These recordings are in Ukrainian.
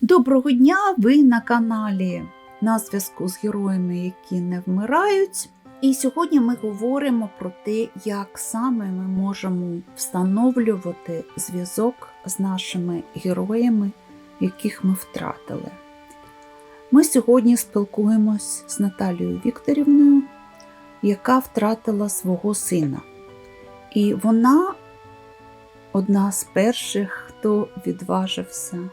Доброго дня! Ви на каналі на зв'язку з героями, які не вмирають. І сьогодні ми говоримо про те, як саме ми можемо встановлювати зв'язок з нашими героями, яких ми втратили. Ми сьогодні спілкуємось з Наталією Вікторівною, яка втратила свого сина. І вона одна з перших, хто відважився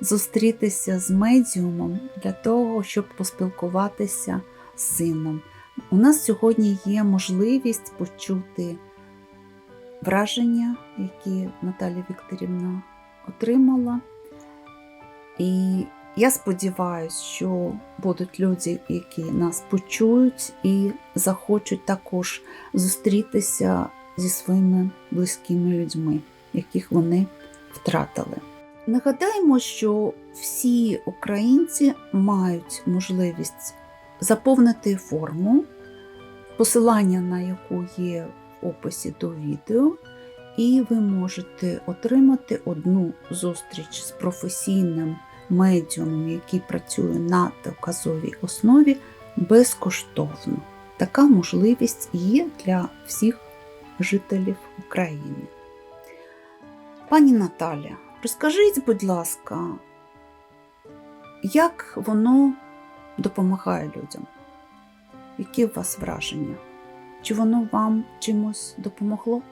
зустрітися з медіумом для того, щоб поспілкуватися з сином. У нас сьогодні є можливість почути враження, які Наталя Вікторівна отримала. І я сподіваюся, що будуть люди, які нас почують і захочуть також зустрітися зі своїми близькими людьми, яких вони втратили. Нагадаємо, що всі українці мають можливість заповнити форму, посилання на яку є в описі до відео, і ви можете отримати одну зустріч з професійним медіумом, який працює на доказовій основі, безкоштовно. Така можливість є для всіх жителів України. Пані Наталя, розкажіть, будь ласка, як воно допомагає людям? Які у вас враження? Чи воно вам чимось допомогло?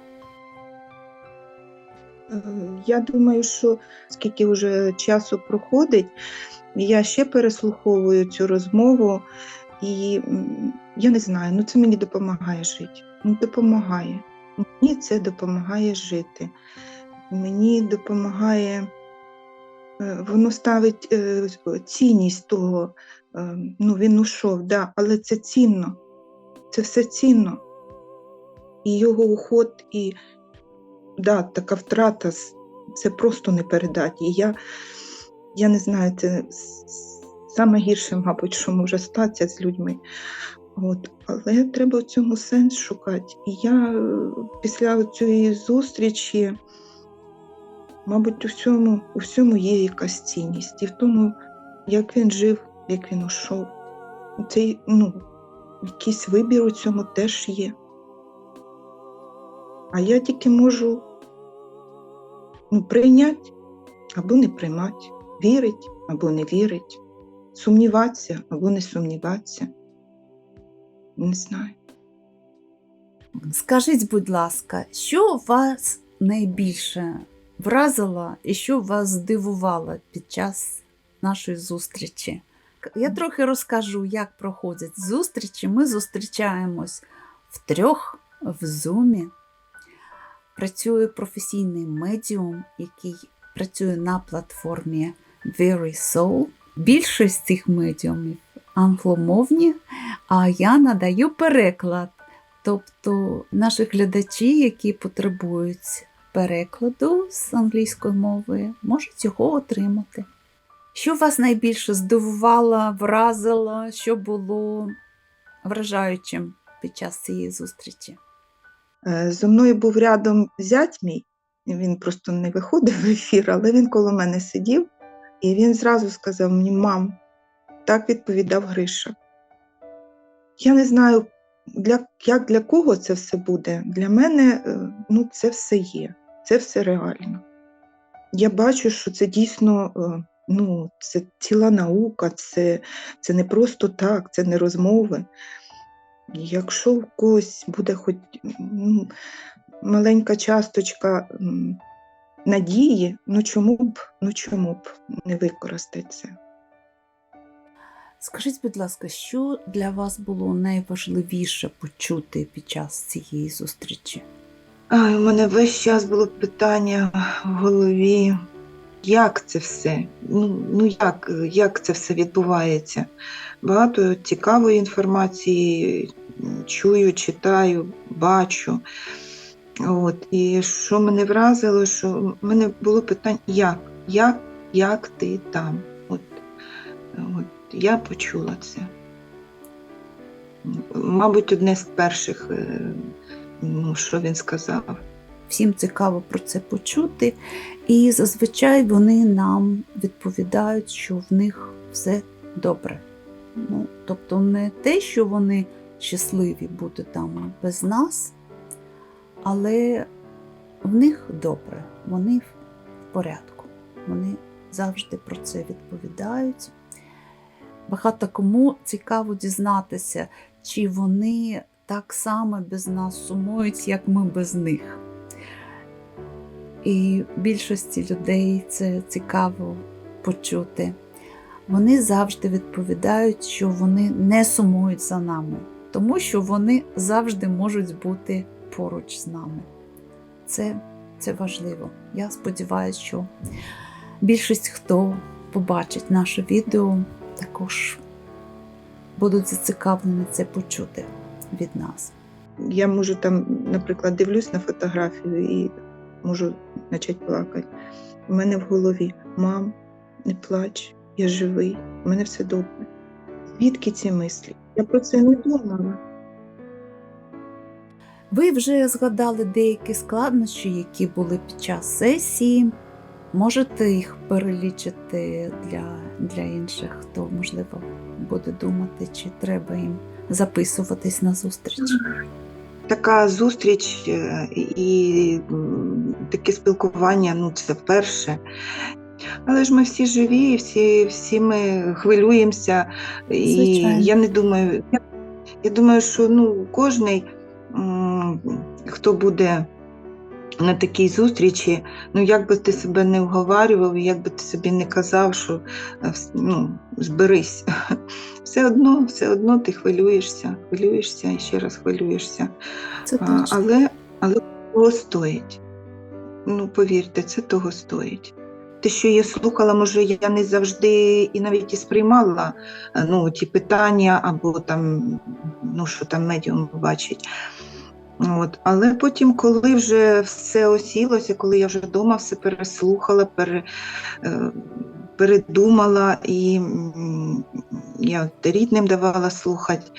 Я думаю, що скільки вже часу проходить, я ще переслуховую цю розмову, і я не знаю, ну це мені допомагає жити. Ну, допомагає. Мені це допомагає жити. Мені допомагає, е, воно ставить е, цінність того, е, ну він ушов, да, але це цінно. Це все цінно. І його уход, і да, така втрата це просто не передати. І я, я не знаю, це саме гірше, мабуть, що може статися з людьми. От. Але треба в цьому сенс шукати. І я після цієї зустрічі, мабуть, у всьому, у всьому є якась цінність. І в тому, як він жив, як він ушов. Цей, ну, якийсь вибір у цьому теж є. А я тільки можу ну, прийняти або не приймати, вірить або не вірить, сумніватися або не сумніватися. Не знаю. Скажіть, будь ласка, що вас найбільше вразило і що вас здивувало під час нашої зустрічі? Я трохи розкажу, як проходять зустрічі. Ми зустрічаємось втрьох в зумі. Працює професійний медіум, який працює на платформі Very Soul. Більшість цих медіумів англомовні, а я надаю переклад. Тобто наші глядачі, які потребують перекладу з англійської мови, можуть його отримати. Що вас найбільше здивувало, вразило, що було вражаючим під час цієї зустрічі? Е, Зо мною був рядом зять мій, він просто не виходив в ефір, але він коло мене сидів, і він зразу сказав мені, мам, так відповідав Гриша. Я не знаю, для, як для кого це все буде. Для мене е, ну, це все є, це все реально. Я бачу, що це дійсно е, ну, це ціла наука, це, це не просто так, це не розмови. Якщо в когось буде хоч ну, маленька часточка надії, ну чому б, ну чому б не використати це? Скажіть, будь ласка, що для вас було найважливіше почути під час цієї зустрічі? У мене весь час було питання в голові, як це все? Ну, ну як, як це все відбувається? Багато цікавої інформації чую, читаю, бачу. От, і що мене вразило, що в мене було питання, як? Як, як ти там? Я почула це. Мабуть, одне з перших, е, ну, що він сказав. Всім цікаво про це почути. І зазвичай вони нам відповідають, що в них все добре. Ну, тобто не те, що вони щасливі бути там без нас, але в них добре, вони в порядку. Вони завжди про це відповідають. Багато кому цікаво дізнатися, чи вони так само без нас сумують, як ми без них. І більшості людей це цікаво почути. Вони завжди відповідають, що вони не сумують за нами, тому що вони завжди можуть бути поруч з нами. Це, це важливо. Я сподіваюся, що більшість, хто побачить наше відео, також будуть зацікавлені це почути від нас. Я можу там, наприклад, дивлюсь на фотографію і можу почати плакати. У мене в голові мам, не плач, я живий, у мене все добре. Звідки ці мислі? Я про це не думала. Ви вже згадали деякі складнощі, які були під час сесії. Можете їх перелічити для, для інших, хто, можливо, буде думати, чи треба їм записуватись на зустріч. Така зустріч е, і таке спілкування ну це вперше. Але ж ми всі живі, всі, всі ми хвилюємося. І Звичайно. я не думаю, я, я думаю, що ну, кожний, хто буде на такій зустрічі, ну як би ти себе не вговарював, як би ти собі не казав, що е, ну, зберись. Все одно, все одно ти хвилюєшся, хвилюєшся і ще раз хвилюєшся. Це точно. але, але того стоїть. Ну, повірте, це того стоїть. Те, що я слухала, може, я не завжди і навіть і сприймала е, ну, ті питання, або там, ну, що там медіум бачить. От. Але потім, коли вже все осілося, коли я вже вдома все переслухала, пере, е, передумала, і я рідним давала слухати,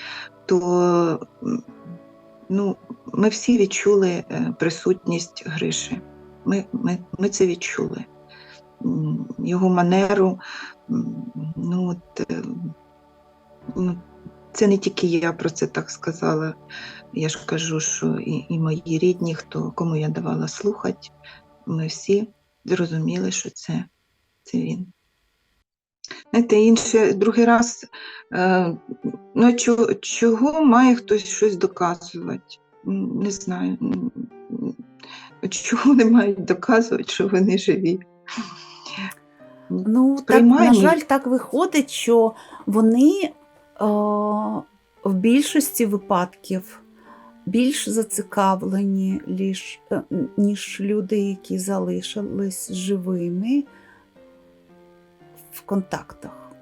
то ну, ми всі відчули е, присутність Гриші. Ми, ми, ми це відчули. Його манеру. Ну, от, е, ну, це не тільки я про це так сказала. Я ж кажу, що і, і мої рідні, хто, кому я давала слухати, ми всі зрозуміли, що це, це він. Знаєте, інше, другий раз, е, ну, чого, чого має хтось щось доказувати? Не знаю. Чого вони мають доказувати, що вони живі? Ну, так, на жаль, так виходить, що вони в більшості випадків більш зацікавлені, ліж, е, ніж люди, які залишились живими в контактах.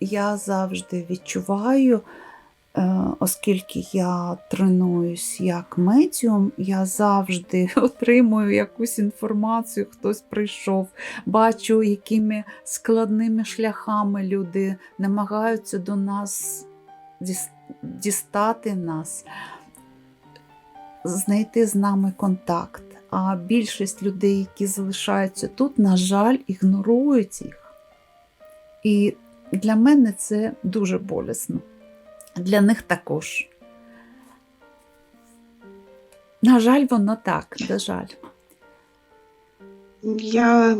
Я завжди відчуваю, е, оскільки я тренуюсь як медіум, я завжди отримую якусь інформацію, хтось прийшов, бачу, якими складними шляхами люди намагаються до нас дістати нас, знайти з нами контакт. А більшість людей, які залишаються тут, на жаль, ігнорують їх. І для мене це дуже болісно. Для них також. На жаль, воно так, на жаль. Я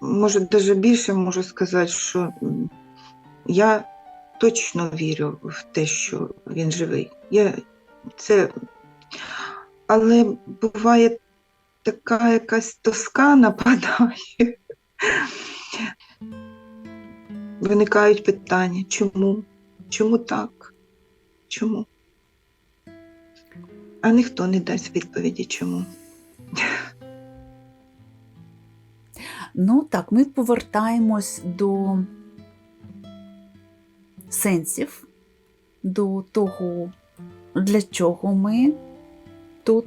може навіть більше можу сказати, що я точно вірю в те, що він живий. Я, це... Але буває така якась тоска нападає. Виникають питання, чому? Чому так? Чому? А ніхто не дасть відповіді чому. Ну так, ми повертаємось до сенсів, до того, для чого ми тут,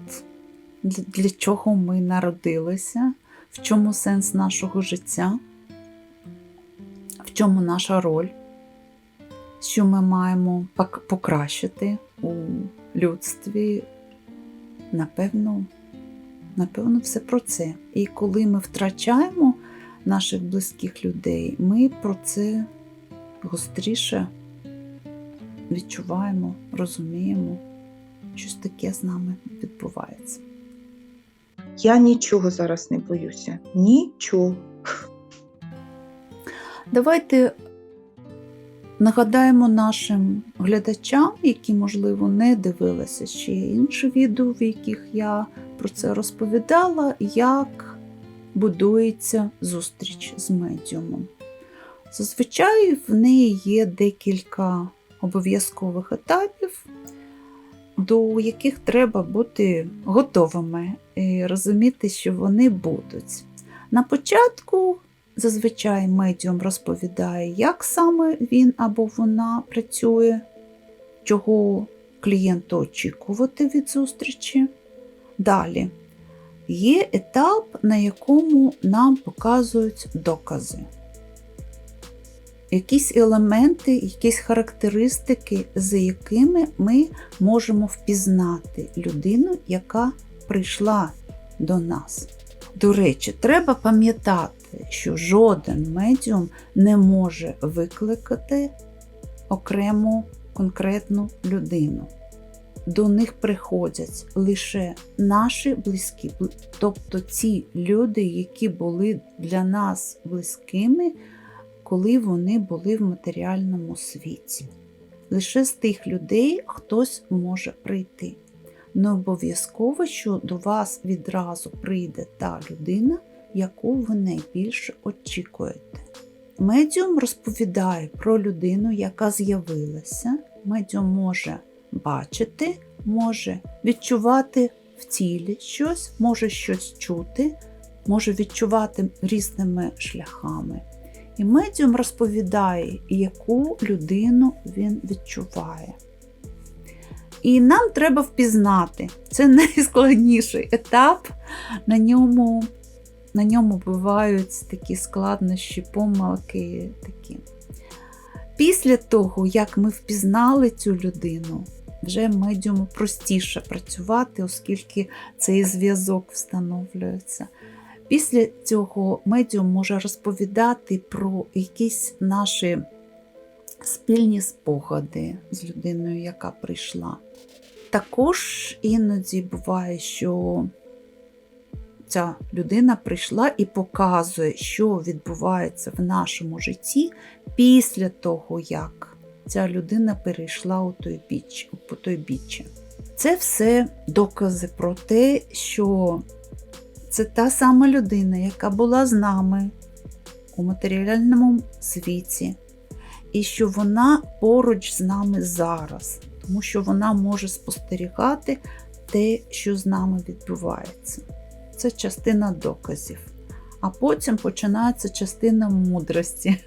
для, чого ми народилися, в чому сенс нашого життя, в чому наша роль, що ми маємо покращити у людстві, напевно, Напевно, все про це. І коли ми втрачаємо наших близьких людей, ми про це гостріше відчуваємо, розуміємо, щось таке з нами відбувається. Я нічого зараз не боюся. Нічого. Давайте нагадаємо нашим глядачам, які, можливо, не дивилися ще інші відео, в яких я про це розповідала, як будується зустріч з медіумом. Зазвичай в неї є декілька обов'язкових етапів, до яких треба бути готовими і розуміти, що вони будуть. На початку зазвичай медіум розповідає, як саме він або вона працює, чого клієнту очікувати від зустрічі. Далі є етап, на якому нам показують докази. Якісь елементи, якісь характеристики, за якими ми можемо впізнати людину, яка прийшла до нас. До речі, треба пам'ятати, що жоден медіум не може викликати окрему конкретну людину. До них приходять лише наші близькі, тобто ті люди, які були для нас близькими, коли вони були в матеріальному світі. Лише з тих людей хтось може прийти. Не обов'язково, що до вас відразу прийде та людина, яку ви найбільше очікуєте. Медіум розповідає про людину, яка з'явилася. Медіум може бачити, може відчувати в тілі щось, може щось чути, може відчувати різними шляхами. І медіум розповідає, яку людину він відчуває. І нам треба впізнати. Це найскладніший етап. На ньому на ньому бувають такі складнощі, помилки. такі. Після того, як ми впізнали цю людину, вже медіуму простіше працювати, оскільки цей зв'язок встановлюється. Після цього медіум може розповідати про якісь наші спільні спогади з людиною, яка прийшла. Також іноді буває, що ця людина прийшла і показує, що відбувається в нашому житті після того, як ця людина перейшла у той біч, по той біччя. Це все докази про те, що це та сама людина, яка була з нами у матеріальному світі, і що вона поруч з нами зараз, тому що вона може спостерігати те, що з нами відбувається. Це частина доказів. А потім починається частина мудрості.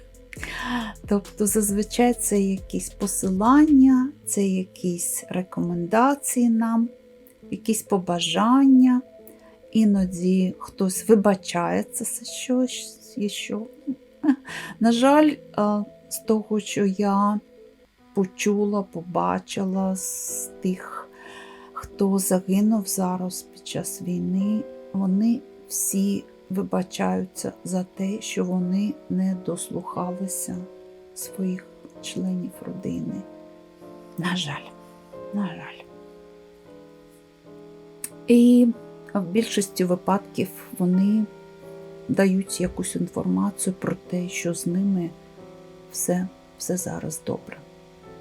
Тобто, зазвичай це якісь посилання, це якісь рекомендації нам, якісь побажання. Іноді хтось вибачається за щось і що. На жаль, з того, що я почула, побачила з тих, хто загинув зараз під час війни, вони всі вибачаються за те, що вони не дослухалися своїх членів родини. На жаль, на жаль. І в більшості випадків вони дають якусь інформацію про те, що з ними все, все зараз добре.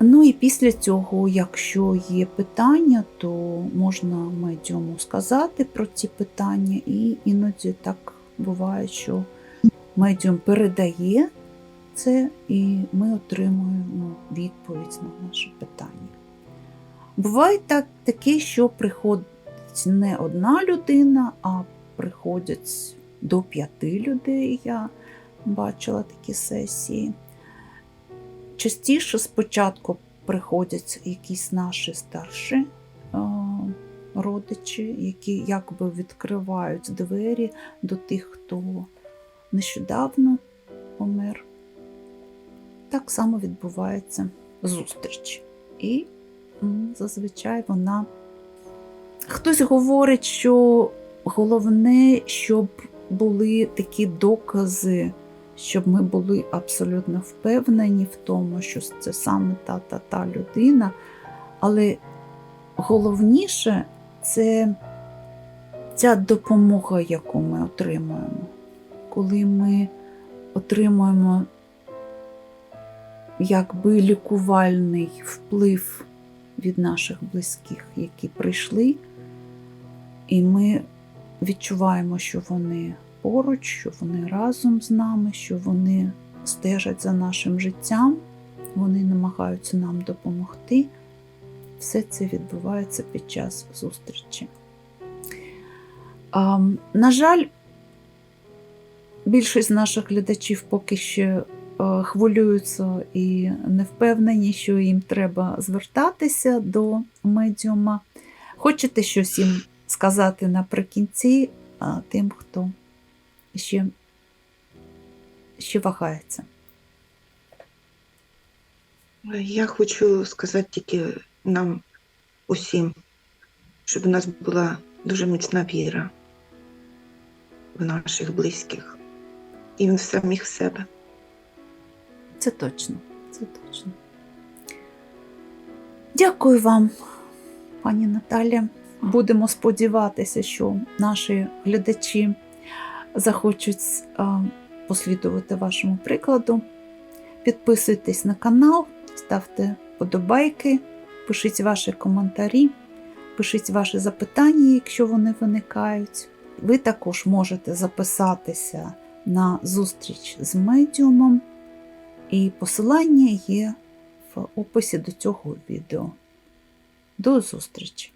Ну і після цього, якщо є питання, то можна медіуму сказати про ці питання, і іноді так буває, що медіум передає це, і ми отримуємо відповідь на наше питання. Буває так, таке, що приходить не одна людина, а приходять до п'яти людей. Я бачила такі сесії. Частіше спочатку приходять якісь наші старші родичі, які якби відкривають двері до тих, хто нещодавно помер. Так само відбувається зустріч. І зазвичай вона. Хтось говорить, що головне, щоб були такі докази, щоб ми були абсолютно впевнені в тому, що це саме та та та людина. Але головніше це ця допомога, яку ми отримуємо. Коли ми отримуємо якби лікувальний вплив від наших близьких, які прийшли, і ми відчуваємо, що вони поруч, що вони разом з нами, що вони стежать за нашим життям, вони намагаються нам допомогти. Все це відбувається під час зустрічі. А, на жаль, більшість наших глядачів поки ще е, хвилюються і не впевнені, що їм треба звертатися до медіума. Хочете щось їм сказати наприкінці тим, хто ще, ще вагається? Я хочу сказати тільки нам усім, щоб у нас була дуже міцна віра в наших близьких і в самих себе. Це точно, це точно. Дякую вам, пані Наталя. Будемо сподіватися, що наші глядачі захочуть а, послідувати вашому прикладу. Підписуйтесь на канал, ставте подобайки, пишіть ваші коментарі, пишіть ваші запитання, якщо вони виникають. Ви також можете записатися на зустріч з медіумом, і посилання є в описі до цього відео. До зустрічі!